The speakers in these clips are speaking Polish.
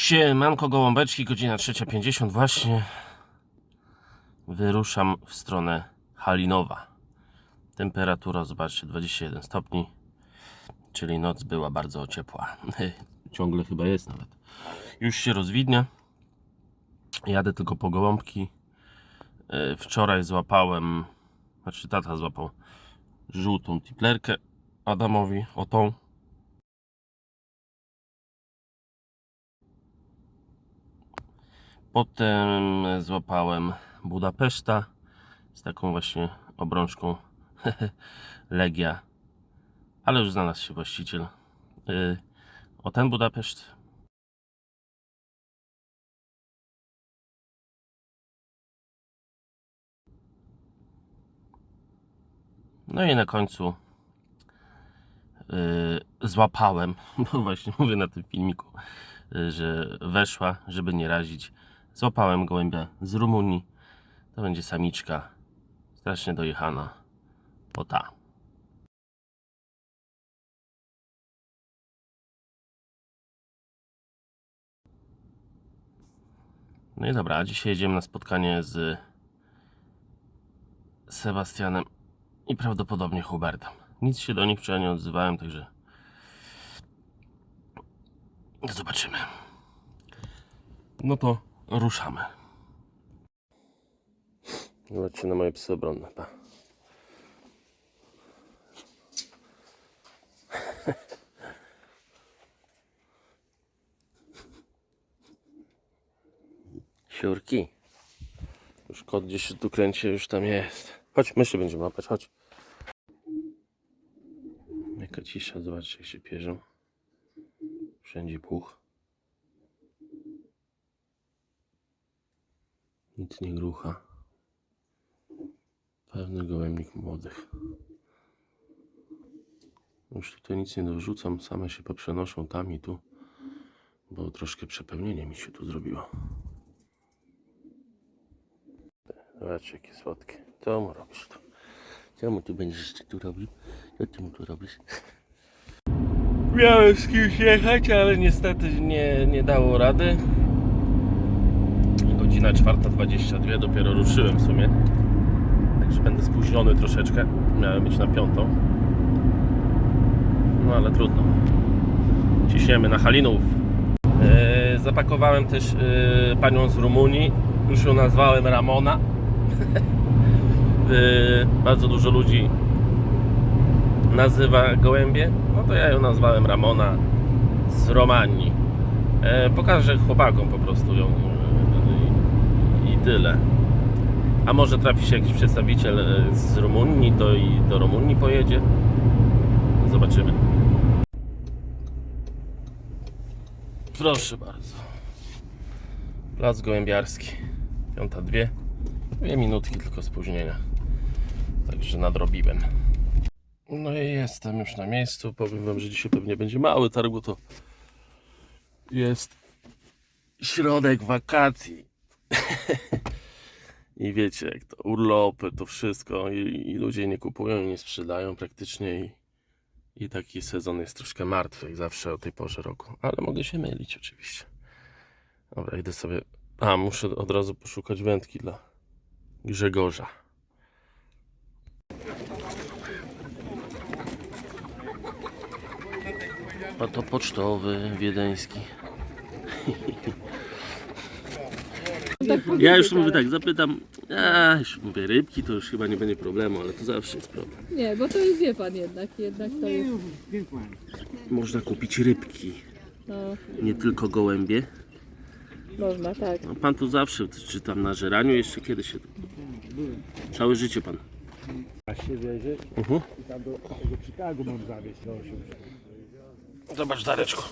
Siemanko gołąbeczki, godzina 3.50 właśnie wyruszam w stronę Halinowa. Temperatura, zobaczcie, 21 stopni, czyli noc była bardzo ciepła. Ciągle chyba jest nawet. Już się rozwidnia. Jadę tylko po gołąbki. E, Wczoraj złapałem, znaczy tata złapał żółtą tiplerkę Adamowi, o tą. Potem złapałem Budapeszta z taką właśnie obrączką Legia. Ale już znalazł się właściciel. Yy, O ten Budapeszt. No i na końcu yy, złapałem, bo właśnie mówię na tym filmiku, yy, że weszła, żeby nie razić. Złapałem gołębia z Rumunii. To będzie samiczka. Strasznie dojechana. O ta. No i dobra, dzisiaj jedziemy na spotkanie z Sebastianem i prawdopodobnie Hubertem. Nic się do nich wczoraj nie odzywałem, także zobaczymy. No to ruszamy. Zobaczcie na moje psy obronne. Pa. Siurki. Już kot gdzieś się tu kręci, już tam jest. Chodź, myszy będziemy łapać, chodź. Jaka cisza, zobaczcie jak się pierzą. Wszędzie puch. Nic nie grucha. Pewny gołębnik młodych. Już tutaj nic nie dorzucam, same się poprzenoszą tam i tu, bo troszkę przepełnienie mi się tu zrobiło. Zobaczcie jakie słodkie. Co mu robisz tu? Co mu tu będziesz tu robił? Co ty mu tu robisz? Miałem z kimś jechać, ale niestety nie, nie dało rady. Godzina 4.22, dopiero ruszyłem w sumie. Także będę spóźniony troszeczkę. Miałem być na piątą. No ale trudno. Ciśniemy na Halinów. E, zapakowałem też e, panią z Rumunii. Już ją nazwałem Ramona. e, bardzo dużo ludzi nazywa gołębie. No to ja ją nazwałem Ramona z Romanii. Pokażę chłopakom po prostu ją i, tyle. A może trafi się jakiś przedstawiciel e, z Rumunii, to i do Rumunii pojedzie. Zobaczymy. Proszę bardzo. Plac Gołębiarski. Piąta dwie. Dwie minutki tylko spóźnienia. Także nadrobiłem. No i jestem już na miejscu. Powiem wam, że dzisiaj pewnie będzie mały targ, bo to jest środek wakacji. I wiecie, jak to urlopy, to wszystko. I, i ludzie nie kupują i nie sprzedają praktycznie. I, I taki sezon jest troszkę martwy, jak zawsze o tej porze roku. Ale mogę się mylić, oczywiście. Dobra, idę sobie. A, muszę od razu poszukać wędki dla Grzegorza. Oto pocztowy wiedeński. Ja już mówię tak, zapytam, a już mówię rybki, to już chyba nie będzie problemu, ale to zawsze jest problem. Nie, bo to jest wie pan jednak, jednak to jest. Można kupić rybki, No, nie tylko gołębie. można, tak. No, pan tu zawsze, czy tam na żeraniu jeszcze kiedyś się... Całe życie pan. A się wiezie Mhm. i tam do tego Chicago mam zawieźć do 8. Zobacz, Dareczko.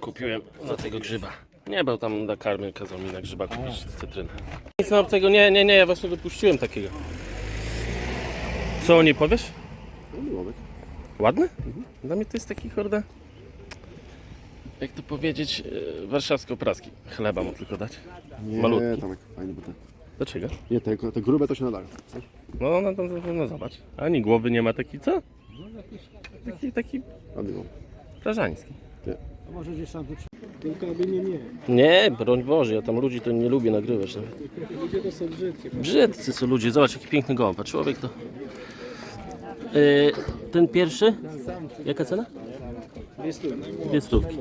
Kupiłem za tego grzyba. Nie, bo tam na karmie kazał mi na grzyba kupić cytrynę. Nic na obcego, nie, nie, nie, ja właśnie wypuściłem takiego. Co, nie powiesz? Ładny? Dla mnie to jest taki, kurde... Jak to powiedzieć, e, warszawsko-praski. Chleba mu tylko dać. Nie, Malutki. Tomek, fajnie, bo te, Dlaczego? nie, te, te grube to się nadają. No, no, no, no, no zobacz. Ani głowy nie ma taki, co? Taki, taki no. prażański. A może gdzieś tam tu Tylko aby nie mnie. Nie, broń Boże, ja tam ludzi to nie lubię nagrywać nawet. Ludzie to są brzydkie. Brzydcy są ludzie, zobacz jaki piękny gołąb, a człowiek to... Yy, ten pierwszy? Jaka cena? Dwie stówy. Dwie stówki.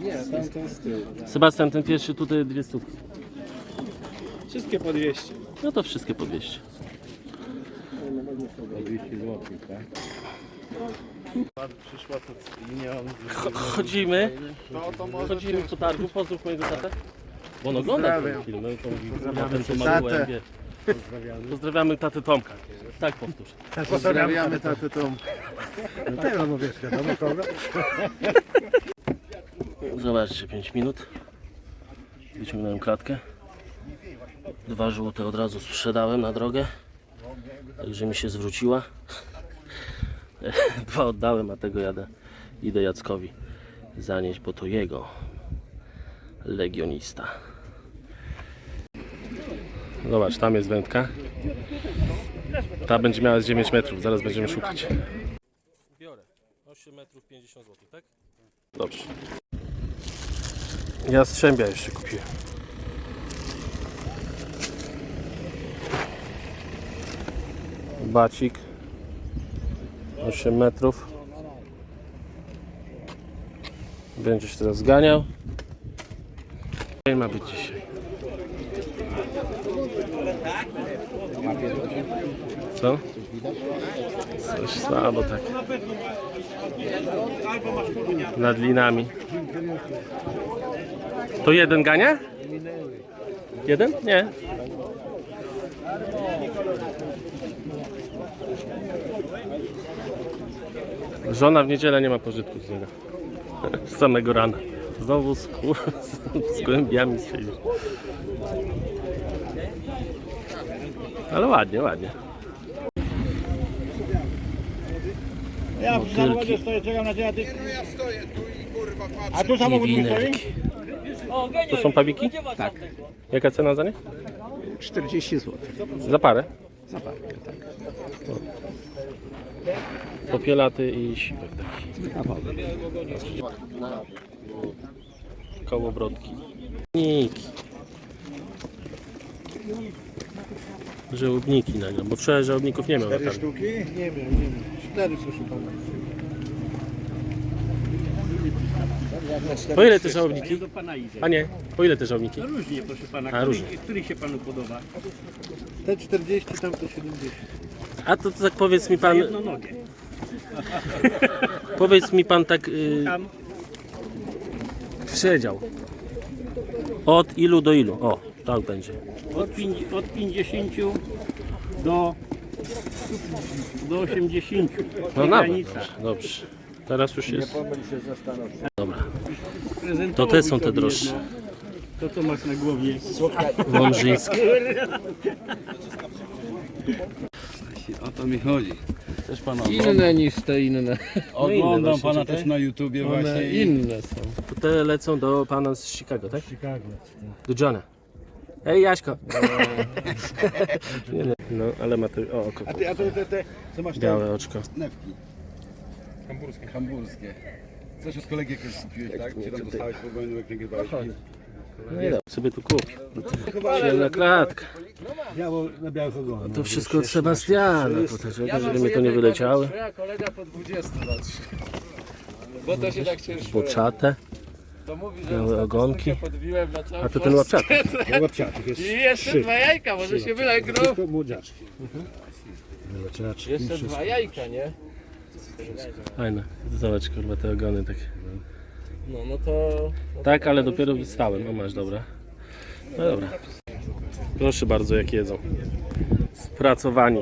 Nie, tam ten z tyłu. Sebastian, ten pierwszy tutaj dwie stówki. Wszystkie po 200. No to wszystkie po 200. Po 200 zł, tak? Przyszła to linia. Chodzimy, chodzimy po targu, pozdrów mojego tatę. Bo on ogląda ten film, no to mówi, kurwa, ten to tatę. ma gołębie. Pozdrawiamy tatę Tomka. Tak powtórz. Pozdrawiamy tatę Tom. No tego, no wiesz, wiadomo kogo. Zobaczcie, 5 minut. Wyciągnąłem klatkę. Dwa żółte od razu sprzedałem na drogę. Także mi się zwróciła. Dwa oddałem, a tego jadę. Idę Jackowi zanieść, bo to jego legionista. Zobacz, tam jest wędka. Ta będzie miała z 9 metrów, zaraz będziemy szukać. Biorę 8 metrów 50 zł, tak? Dobrze. Ja strzębia jeszcze kupiłem. Bacik 8 metrów. Będzie się teraz zganiał. Nie ma być dzisiaj. Co? Coś słabo tak. Nad linami. To jeden gania? Jeden? Nie. Żona w niedzielę nie ma pożytku z niego. Z samego rana. Znowu z, kur... z głębiami siedzi. Ale ładnie, ładnie. Ja na wodzie stoję, czekam na ciebie, a ty... A tu samochód mi stoi? To są pawiki? Tak. Jaka cena za nie? 40 zł. Za parę? Za parę, tak. Popielaty i siwek taki. Kołobrodki. Niki. Żałobniki nagram, bo wczoraj żałobników nie miał Cztery sztuki? Nie wiem, nie wiem. Cztery proszę pana. Po ile te żałobniki? Do pana. A nie, po ile te żałobniki? No różnie, proszę pana. A, Który, różnie. który się panu podoba? Te 40, tam to 70. A to tak powiedz mi pan, Jedną nogę. powiedz mi pan tak Tam przedział. Od ilu do ilu? O, tak będzie. od, pięć- od 50 do, do 80. No nawet, dobrze, dobrze. Teraz już jest. Pomyl się zastanów. Dobra, to te są te droższe. To co masz na głowie? Wążyńskie. O to mi chodzi. Też pana Inne niż te inne. oglądam właśnie, pana te? też na YouTubie One właśnie. i- inne są. To te lecą do pana z Chicago, tak? Chicago. Do Johna. Ej, Jaśko. nie, nie. No, ale ma to o, oko. A ty, a to te, te, co masz tam? Białe oczko. Newki. Hamburskie. Hamburskie. Coś od kolegi jakiegoś kupiłeś, tak? Czy tam dostałeś po wojnie, jak nagrywałeś? No i dobra, sobie tu kup. Ciemna klatka. Biało, na białych ogonach. To wszystko od Sebastiana. Po to, żeby, mi to nie wyleciały. Ja kolega po 20 lat. Bo to się tak ciężko. Boczate. To mówi, że Białe ogonki. podbiłem na całą A to ten. Ja łapciatych jest I jeszcze trzy. dwa jajka, może się młodziaczki. Młodziaczki. Jeszcze dwa jajka, nie? Fajne. Zobacz kurwa te ogony tak. No, no to... No Tak, ale dopiero wystałem. No masz, dobra. No dobra. Proszę bardzo, jak jedzą. Spracowani.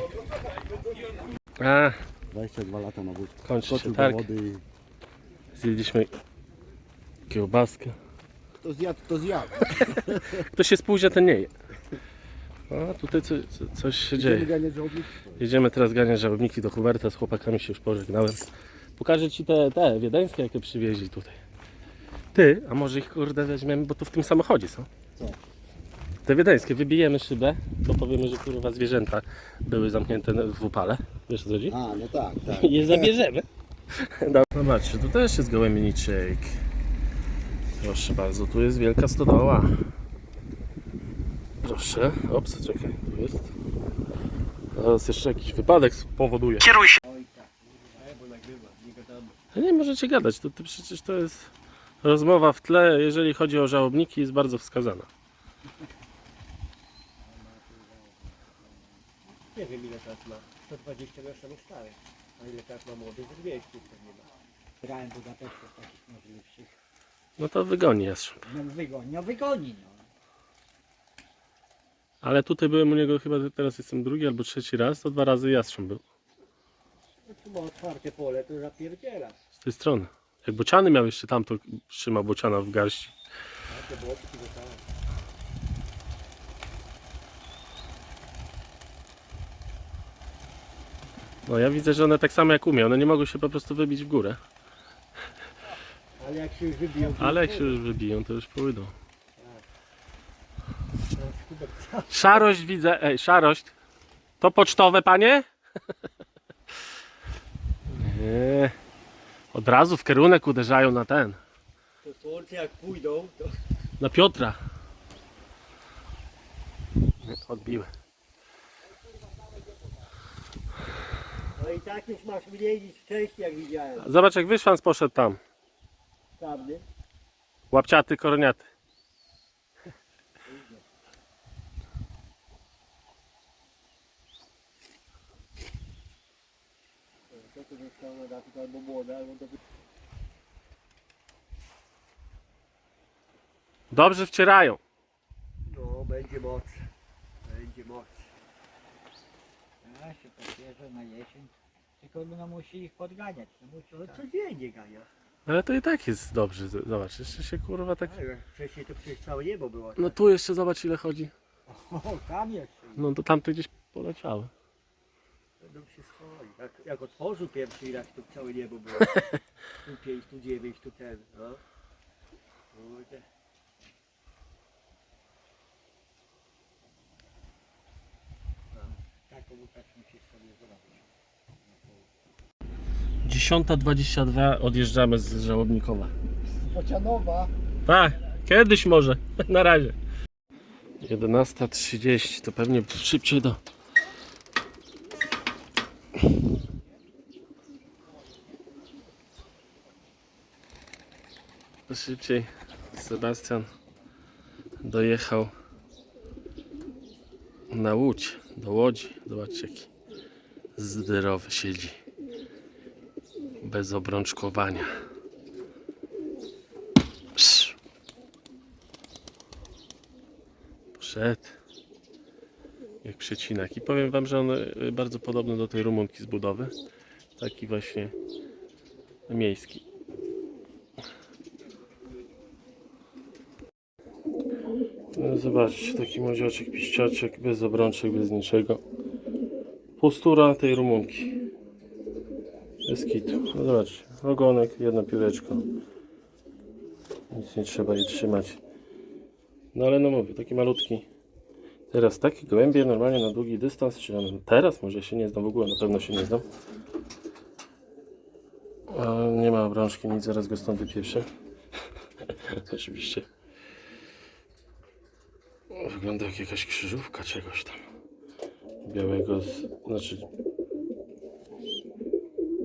A, 22 lata na wódkę. kończy się Skoczył do targ. wody i... Zjedliśmy kiełbaskę. Kto zjadł, to zjadł. Kto się spóźnia, ten nie je. A tutaj co, co, coś się dzieje. Jedziemy teraz ganiać żałobniki do Huberta. Z chłopakami się już pożegnałem. Pokażę Ci te, te wiedeńskie, jakie przywieźli tutaj. Ty, a może ich kurde weźmiemy, bo tu w tym samochodzie są. Co? Te wiedeńskie, wybijemy szybę, to powiemy, że kurwa zwierzęta były zamknięte w upale. Wiesz co chodzi? A, no tak, tak. I je zabierzemy. Dobra. Zobaczcie, tu też jest gołębniczek. Proszę bardzo, tu jest wielka stodoła. Proszę, ops, czekaj, tu jest. Zaraz jeszcze jakiś wypadek spowoduje. Kieruj się! Nie możecie gadać, to, to przecież to jest rozmowa w tle, jeżeli chodzi o żałobniki, jest bardzo wskazana. Nie wiem ile teraz ma. 120 na samych starych. A ile teraz ma młodych? 200 pewnie ma. Grałem Budapesztu w takich możliwszych. No to wygoni jastrząb. No wygoni, no wygoni no. Ale tutaj byłem u niego chyba teraz jestem drugi albo trzeci raz, to dwa razy jastrząb był. No tu ma otwarte pole, to zapierdziela. Z tej strony. Jak bociany miał jeszcze tam, to trzymał bociana w garści. A te błotki dostałem. No ja widzę, że one tak samo jak umie, one nie mogą się po prostu wybić w górę. Ale jak się już wybiją, to Ale jak już się już wybiją, to już pójdą. Szarość widzę, ej, szarość. To pocztowe, panie? Nie. Od razu w kierunek uderzają na ten, To słońce jak pójdą, to na Piotra. Nie, Odbiły. no i tak już masz mniej niż wcześniej jak widziałem. Zobacz jak wyszłans poszedł tam. Nie? Łapciaty, koroniaty. To to zostało na dachу, albo młode, albo to Dobrze wcierają. No, będzie moc. Będzie moc. Ja się potwierdzę na jesień. Tylko no musi ich podganiać. No musi No tak. codziennie gania. Ale to i tak jest dobrze. Zobacz, jeszcze się kurwa tak... Ale wcześniej to przecież całe niebo było. No tu jeszcze zobacz ile chodzi. O, tam jeszcze. No to tamte gdzieś poleciały. Będą się schowali. Jak, jak otworzył pierwszy raz, to całe niebo było. Tu 5, tu 9, tu ten, no. Kurde. Taką tak musisz sobie zrobić. 10.22 odjeżdżamy z Żałobnikowa. Bocianowa. Tak, kiedyś może. Na razie. 11.30 to pewnie szybciej do. Szybciej Sebastian dojechał na łódź, do łodzi. Zobaczcie jaki zdrowy siedzi. Bez obrączkowania. Poszedł. Jak przecinak. I powiem Wam, że on y, bardzo podobny do tej rumunki z budowy. Taki właśnie miejski. No, Zobaczcie, taki młodzioczek, piszczaczek, bez obrączek, bez niczego. Postura tej rumunki. Bez kitu. No zobaczcie, ogonek, jedno pióreczko. Nic nie trzeba jej trzymać. No ale no mówię, taki malutki. Teraz takie gołębie normalnie na długi dystans, czy teraz może się nie znam w ogóle, na pewno się nie znam. A nie ma obrączki, nic, zaraz go stąd wypieprzę. Oczywiście. Wygląda jak jakaś krzyżówka czegoś tam. Białego, z, znaczy...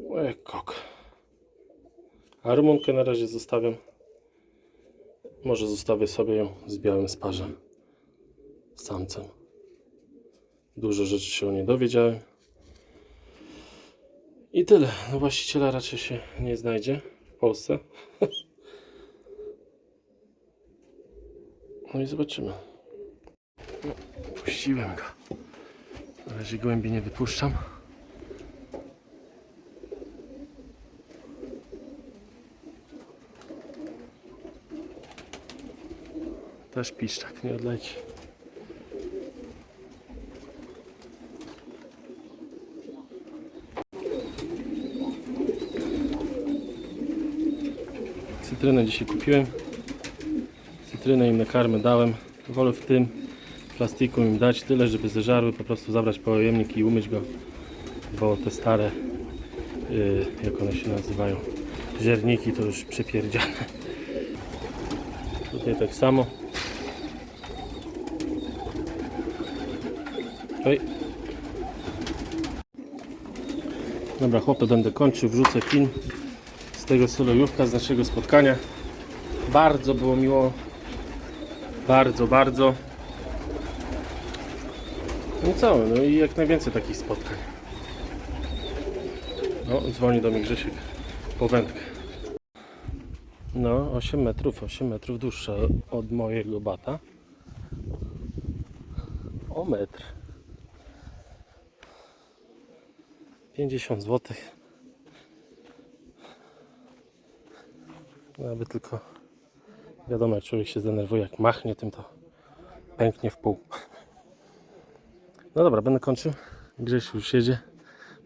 O, jak kok. A rumunkę na razie zostawiam. Może zostawię sobie ją z białym sparzem. Samcem. Dużo rzeczy się o niej dowiedziałem. I tyle. No właściciela raczej się nie znajdzie w Polsce. No i zobaczymy. Puściłem go. Na razie głębiej nie wypuszczam. Też piszczak, nie odleci. Cytrynę dzisiaj kupiłem. Cytrynę im na karmę dałem. Wolę w tym plastiku im dać tyle, żeby zeżarły, po prostu zabrać pojemnik i umyć go, bo te stare, yy, jak one się nazywają, zierniki to już przepierdziane. Tutaj tak samo. Oj. Dobra, chłopy, będę kończył, wrzucę film z tego solojówka, z naszego spotkania. Bardzo było miło. Bardzo, bardzo. Co, no i jak najwięcej takich spotkań. No, dzwoni do mnie Grzesiek po wędkę. No, 8 metrów, 8 metrów dłuższa od mojego bata. O metr. 50 zł. Aby tylko wiadomo, jak człowiek się zdenerwuje, jak machnie tym, to pęknie w pół. No dobra, będę kończył. Grzesiu już jedzie.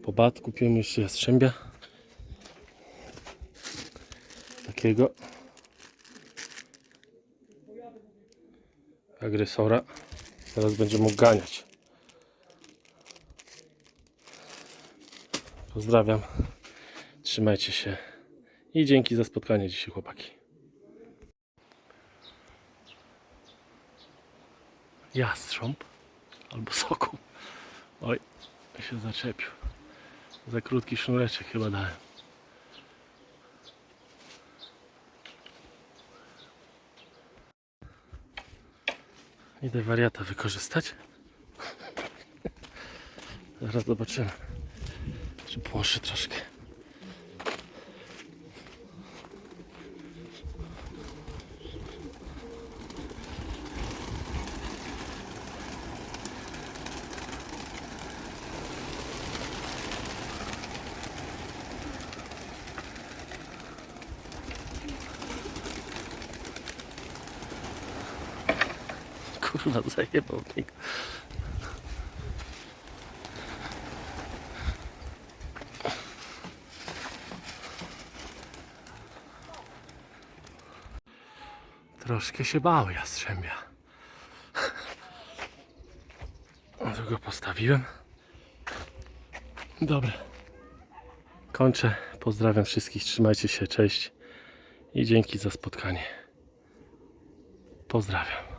Po bat kupiłem jeszcze jastrzębia. Takiego. Agresora. Teraz będzie mógł ganiać. Pozdrawiam. Trzymajcie się. I dzięki za spotkanie dzisiaj, chłopaki. Jastrząb albo soku. Oj, się zaczepił. Za krótki sznureczek chyba dałem. Idę wariata wykorzystać. Zaraz zobaczymy, czy płoszy troszkę. Kurwa, zajebał. Troszkę się bał jastrzębia. Tu go postawiłem. Dobra. Kończę. Pozdrawiam wszystkich. Trzymajcie się. Cześć. I dzięki za spotkanie. Pozdrawiam.